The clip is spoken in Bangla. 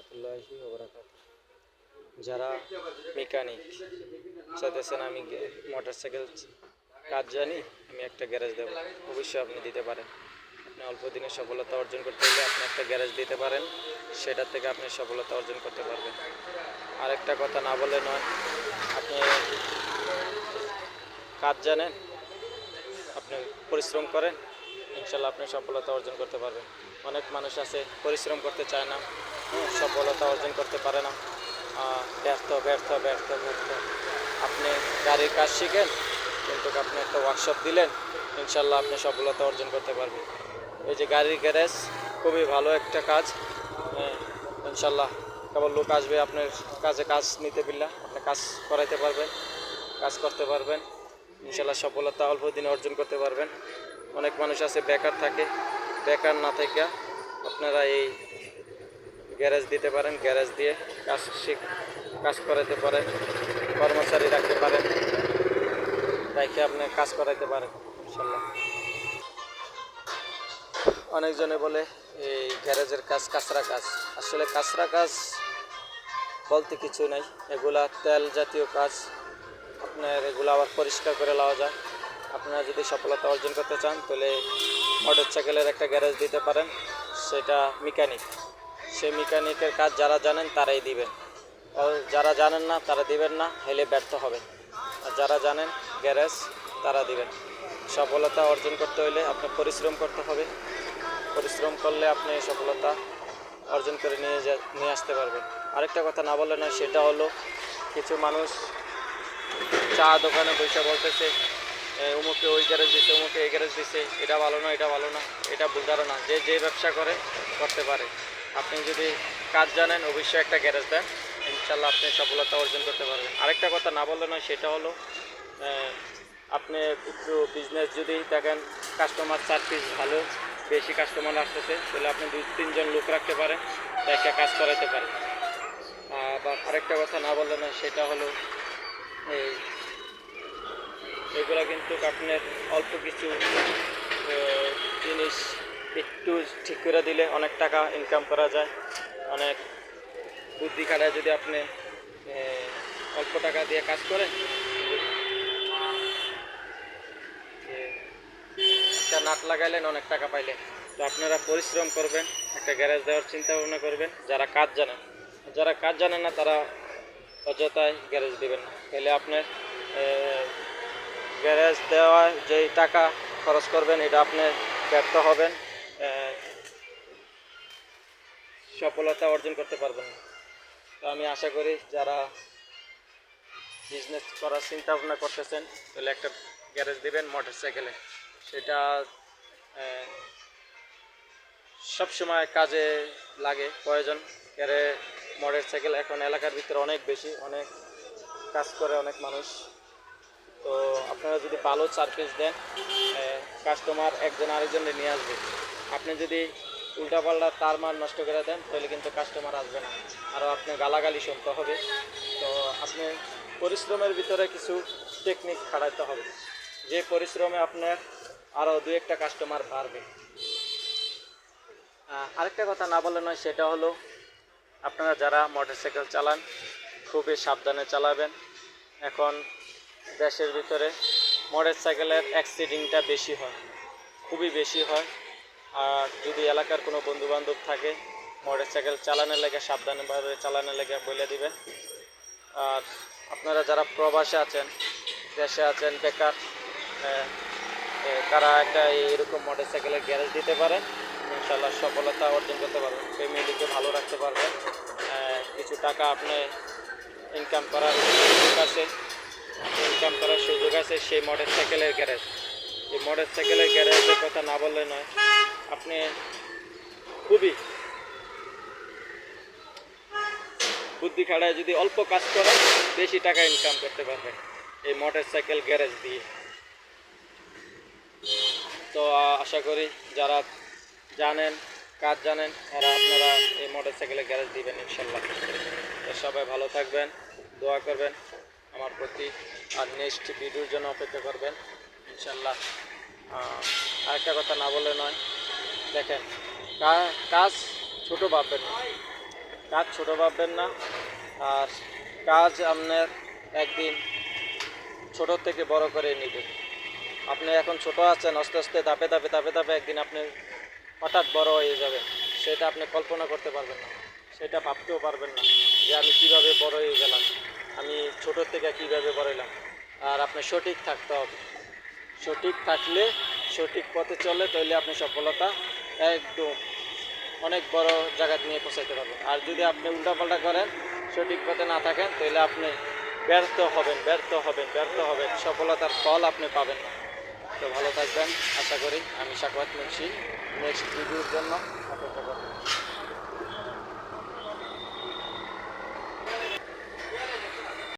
রহমতুল্লাহি যারা মেকানিক চাইতেছেন আমি মোটর সাইকেল কাজ জানি, আমি একটা গ্যারেজ দেবো। অবশ্যই আপনি দিতে পারেন। আপনি অল্প দিনে সফলতা অর্জন করতে হলে আপনি একটা গ্যারেজ দিতে পারেন, সেটার থেকে আপনি সফলতা অর্জন করতে পারবেন। আরেকটা কথা না বলে নয়, আপনি কাজ জানেন, আপনি পরিশ্রম করেন, ইনশাল্লাহ আপনি সফলতা অর্জন করতে পারবেন। অনেক মানুষ আছে, পরিশ্রম করতে চায় না সফলতা অর্জন করতে পারে না। ব্যর্থ ব্যর্থ ব্যর্থ ব্যর্থ আপনি গাড়ির কাজ শিখেন কিন্তু আপনি একটা ওয়ার্কশপ দিলেন ইনশাল্লাহ আপনি সফলতা অর্জন করতে পারবেন। এই যে গাড়ির গ্যারেজ খুবই ভালো একটা কাজ। হ্যাঁ, ইনশাল্লাহ কেবল লোক আসবে আপনার কাজে কাজ নিতে পারলে আপনি কাজ করাইতে পারবেন কাজ করতে পারবেন। ইনশাল্লাহ সফলতা অল্প দিনে অর্জন করতে পারবেন। অনেক মানুষ আছে বেকার থাকে। বেকার না থেকে আপনারা এই গ্যারেজ দিতে পারেন, গ্যারেজ দিয়ে কাজ শিখ, কাজ করাতে পারেন, কর্মচারী রাখতে পারেন রাখে আপনি কাজ করাইতে পারেন, ইনশাল্লাহ। অনেকজনে বলে, এই গ্যারেজের কাজ কাঁচরা কাজ। আসলে কাঁচরা কাজ বলতে কিছু নাই। এগুলা তেল জাতীয় কাজ। আপনার এগুলো আবার পরিষ্কার করে নেওয়া যায়। আপনারা যদি সফলতা অর্জন করতে চান, তাহলে মোটর সাইকেলের একটা গ্যারেজ দিতে পারেন। সেটা মেকানিক। সেই মেকানিকের কাজ যারা জানেন তারাই দিবেন। আর যারা জানেন না তারা দিবেন না হেলে ব্যর্থ হবেন। আর যারা জানেন গ্যারেজ তারা দিবেন। সফলতা অর্জন করতে হলে আপনার পরিশ্রম করতে হবে। পরিশ্রম করলে আপনি সফলতা অর্জন করে নিয়ে যা নিয়ে আসতে পারবেন। আরেকটা কথা না বলে নয় সেটা হলো কিছু মানুষ চা দোকানে বসে বলতেছে এ, অমুকে ওই গ্যারেজ দিছে অমুকে এই গ্যারেজ দিছে এটা ভালো না এটা ভালো না এটা ভুল ধারণা। যে যে ব্যবসা করে করতে পারে। আপনি যদি কাজ জানেন, অবশ্যই একটা গ্যারেজ দেন। ইনশাল্লাহ আপনি সফলতা অর্জন করতে পারবেন। আরেকটা কথা না বললে নয়, সেটা হলো আপনি একটু বিজনেস যদি দেখেন কাস্টমার সার্ভিস ভালো, বেশি কাস্টমার আসতেছে, তাহলে আপনি দুই, তিনজন লোক রাখতে পারেন একটা কাজ করাতে পারেন। আবার আরেকটা কথা না বললে নয়, সেটা হলো, এই, এগুলো কিন্তু আপনার অল্প কিছু জিনিস একটু ঠিক করে দিলে অনেক টাকা ইনকাম করা যায়। অনেক বুদ্ধি খাটায় যদি আপনি অল্প টাকা দিয়ে কাজ করেন একটা নাট লাগাইলেন, অনেক টাকা পাইলেন। তো আপনারা পরিশ্রম করবেন, একটা গ্যারেজ দেওয়ার চিন্তা ভাবনা করবেন, যারা কাজ জানেন। যারা কাজ জানেন না, তারা অযথায় গ্যারেজ দেবেন না। তাহলে আপনার গ্যারেজ দেওয়ায় যেই টাকা খরচ করবেন, এটা আপনি ব্যর্থ হবেন। সফলতা অর্জন করতে পারবেন তো আমি আশা করি যারা বিজনেস করার চিন্তা ভাবনা করতেছেন, তাহলে একটা গ্যারেজ দেবেন মোটর সাইকেলে সেটা সবসময় কাজে লাগে, প্রয়োজন। গ্যারে মোটর সাইকেল এখন এলাকার ভিতরে অনেক বেশি, অনেক কাজ করে অনেক মানুষ। তো আপনারা যদি ভালো সার্ভিস দেন কাস্টমার একজন আরেকজনে নিয়ে আসবে। আপনি যদি উল্টাপাল্টা তার মাল নষ্ট করে দেন, তাহলে কিন্তু কাস্টমার আসবে না। আরও আপনি গালাগালি শুনতে হবে। তো আপনি পরিশ্রমের ভিতরে কিছু টেকনিক খাটাতে হবে। যে পরিশ্রমে আপনার আরও দু একটা কাস্টমার বাড়বে। আরেকটা কথা না বলে নয়, সেটা হলো আপনারা যারা মোটরসাইকেল চালান, খুবই সাবধানে চালাবেন। এখন দেশের ভিতরে মোটর সাইকেলের অ্যাক্সিডেন্টটা বেশি হয়, খুবই বেশি হয়। আর যদি এলাকার কোনো বন্ধুবান্ধব থাকে মোটর সাইকেল চালানোর লেগে, সাবধানভাবে চালানোর লেগে বলে দিবেন আর আপনারা যারা প্রবাসে আছেন, দেশে আছেন, বেকার তারা একটা এরকম মোটর সাইকেলের গ্যারেজ দিতে পারেন ইনশাল্লাহ সফলতা অর্জন করতে পারবেন, ফ্যামিলিকে ভালো রাখতে পারবেন। কিছু টাকা আপনি ইনকাম করার সুযোগ আছে ইনকাম করার সুযোগ আছে সেই মোটর সাইকেলের গ্যারেজ। এই মোটর সাইকেলের গ্যারেজের কথা না বললে নয়। আপনি খুবই বুদ্ধি খাড়ায় যদি অল্প কাজ করেন, বেশি টাকা ইনকাম করতে পারবেন এই মোটর সাইকেল গ্যারেজ দিয়ে। তো আশা করি যারা জানেন, কাজ জানেন, তারা আপনারা এই মোটর সাইকেলের গ্যারেজ দিবেন ইনশাল্লাহ। তো সবাই ভালো থাকবেন, দোয়া করবেন আমার প্রতি, আর নেক্সট ভিডিওর জন্য অপেক্ষা করবেন ইনশাল্লাহ। আরেকটা কথা না বলে নয় দেখেন কাজ ছোটো ভাববেন না। কাজ ছোট ভাববেন না। আর কাজ আপনার একদিন ছোট থেকে বড় করে নেবেন। আপনি এখন ছোট আছেন, আস্তে আস্তে ধাপে ধাপে ধাপে ধাপে একদিন আপনি হঠাৎ বড় হয়ে যাবেন সেটা আপনি কল্পনা করতে পারবেন না। সেটা ভাবতেও পারবেন না যে আমি কীভাবে বড় হয়ে গেলাম, আমি ছোট থেকে কীভাবে বড় হলাম। আর আপনি সঠিক থাকতে হবে। সঠিক থাকলে সঠিক পথে চলে তাহলে আপনি সফলতা একদম অনেক বড় জায়গা নিয়ে পৌঁছাইতে পারবেন আর যদি আপনি উল্টাপাল্টা করেন, সঠিক পথে না থাকেন, তাহলে আপনি ব্যর্থ হবেন ব্যর্থ হবেন ব্যর্থ হবেন। সফলতার ফল আপনি পাবেন। না তো ভালো থাকবেন। আশা করি আমি সাকওয়াত মুন্সি। নেক্সট ভিডিওর জন্য অপেক্ষা করবেন